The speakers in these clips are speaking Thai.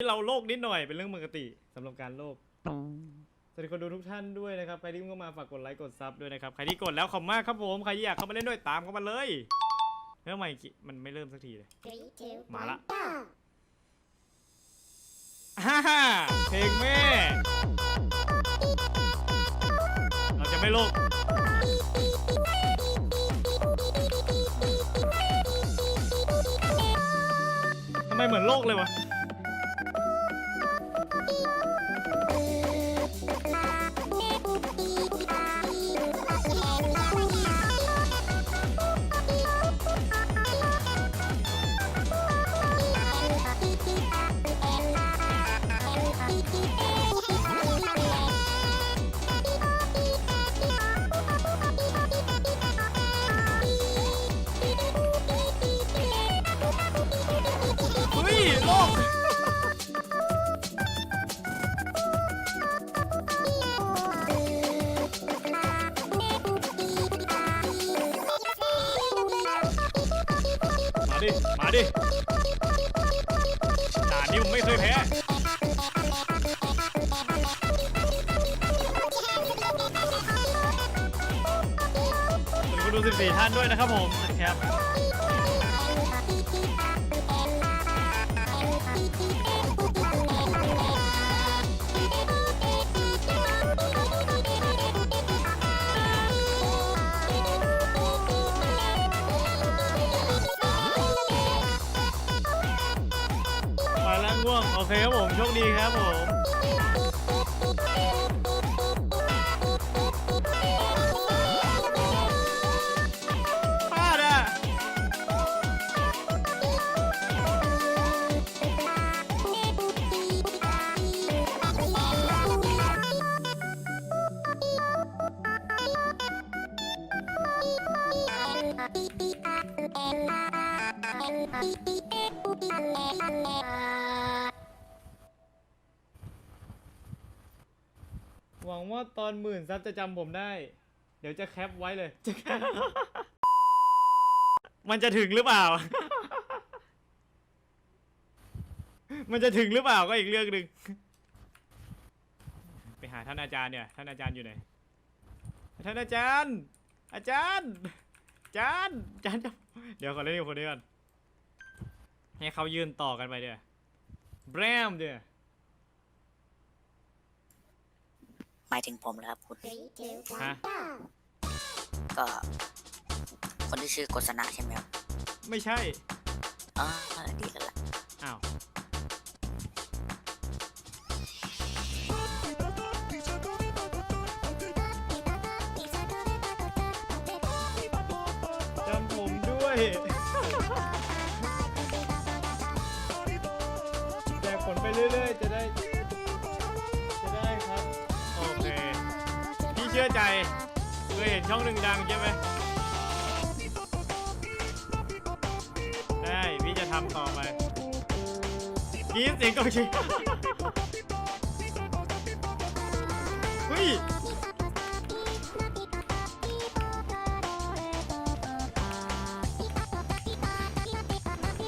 ที่เราโลกนิดหน่อยเป็นเรื่องปกติสำหรับการโลกสวัสดีคนดูทุกท่านด้วยนะครับใครที่เพิ่งเข้ามาฝากกดไลค์กดซับด้วยนะครับใครที่กดแล้วขอบคุณมากครับผมใครที่อยากเข้ามาเล่นด้วยตามเข้ามาเลยแล้วทำไมมันไม่เริ่มสักทีเลย Three, two, Mà one, lạ. go! ฮ่าฮ่าเพลงแม่ เราจะไม่โลกทำไมเหมือนโลกเลยวะ ดิมาดิด่านนี้ผมไม่เคยแพ้สวัสดีคุณดู 14 ท่านด้วยนะครับผมนะครับ ไปแล้วง่วง โอเคครับผม โชคดีครับผม พลาดอะ หวังว่าตอนหมื่นซับจะจำผมได้ เดี๋ยวจะแคปไว้เลยจะแคปมันจะถึงหรือเปล่า มันจะถึงหรือเปล่าก็อีกเรื่องหนึ่งไปหาท่านอาจารย์เนี่ย ท่านอาจารย์อยู่ไหน ท่านอาจารย์ อาจารย์อาจารย์อาจารย์จะเดี๋ยวขอเล่นกับคนนี้ก่อนให้เขายืนต่อกันไปเดี๋ยวแบรมเดี๋ยว หมายถึงผมแล้วครับคุณ Three, two, Hả? one, go! ก็ คนที่ชื่อกฤษณะใช่ไหมครับไม่ใช่ อ๋อดีแล้วล่ะอ้าว จำผมด้วย ชื่อใจเคยเห็นช่องหนึ่งดังใช่ไหมได้พี่จะทำต่อไปกรีดเสียงกองเชียร์เฮ้ย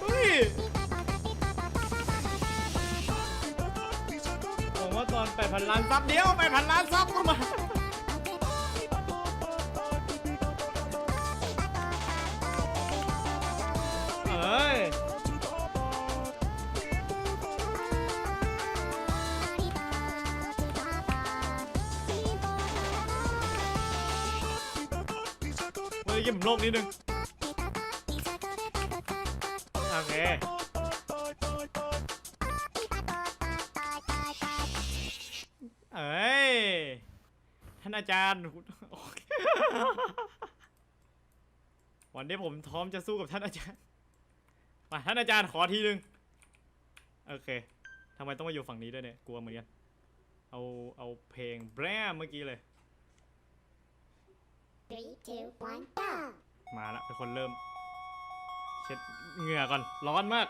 เฮ้ยผมว่าตอน8,000ล้านซับเดียว8,000ล้านซับเข้ามา วันนี้กินผมโลกนิดนึงโอเคเอ้ยท่านอาจารย์ วันนี้ผมพร้อมจะสู้กับท่านอาจารย์มาท่านอาจารย์ขอทีนึง โอเคทำไมต้องมาอยู่ฝั่งนี้ด้วยเนี่ย กลัวเหมือนกัน เอา เอาเพลงแบรมเมื่อกี้เลย Three, two, one, go! มาละเป็นคนเริ่ม เช็ดเหงื่อก่อน ร้อนมาก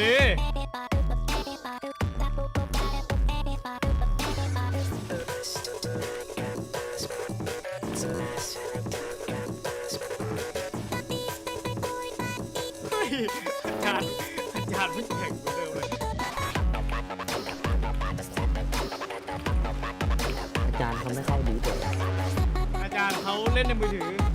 ดีเฮ้ยอาจารย์อาจารย์ไม่แข็งกว่าเดิมเลยอาจารย์เขาไม่เข้าดีเลยอาจารย์เขาเล่นในมือถือ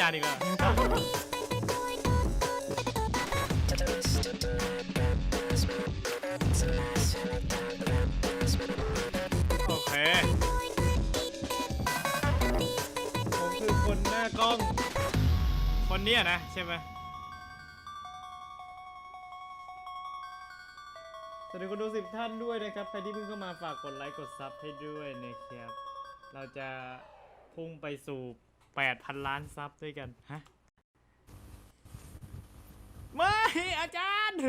จารย์อีกแล้วโอเค ผมคือคนหน้ากล้อง คนเนี้ยนะ ใช่ไหมสวัสดีคนดูสิบท่านด้วยนะครับ ใครที่เพิ่งเข้ามาฝากกดไลค์กดซับให้ด้วยนะครับ เราจะพุ่งไปสู่ แปดพันล้านซับด้วยกัน ฮะ ไม่ อาจารย์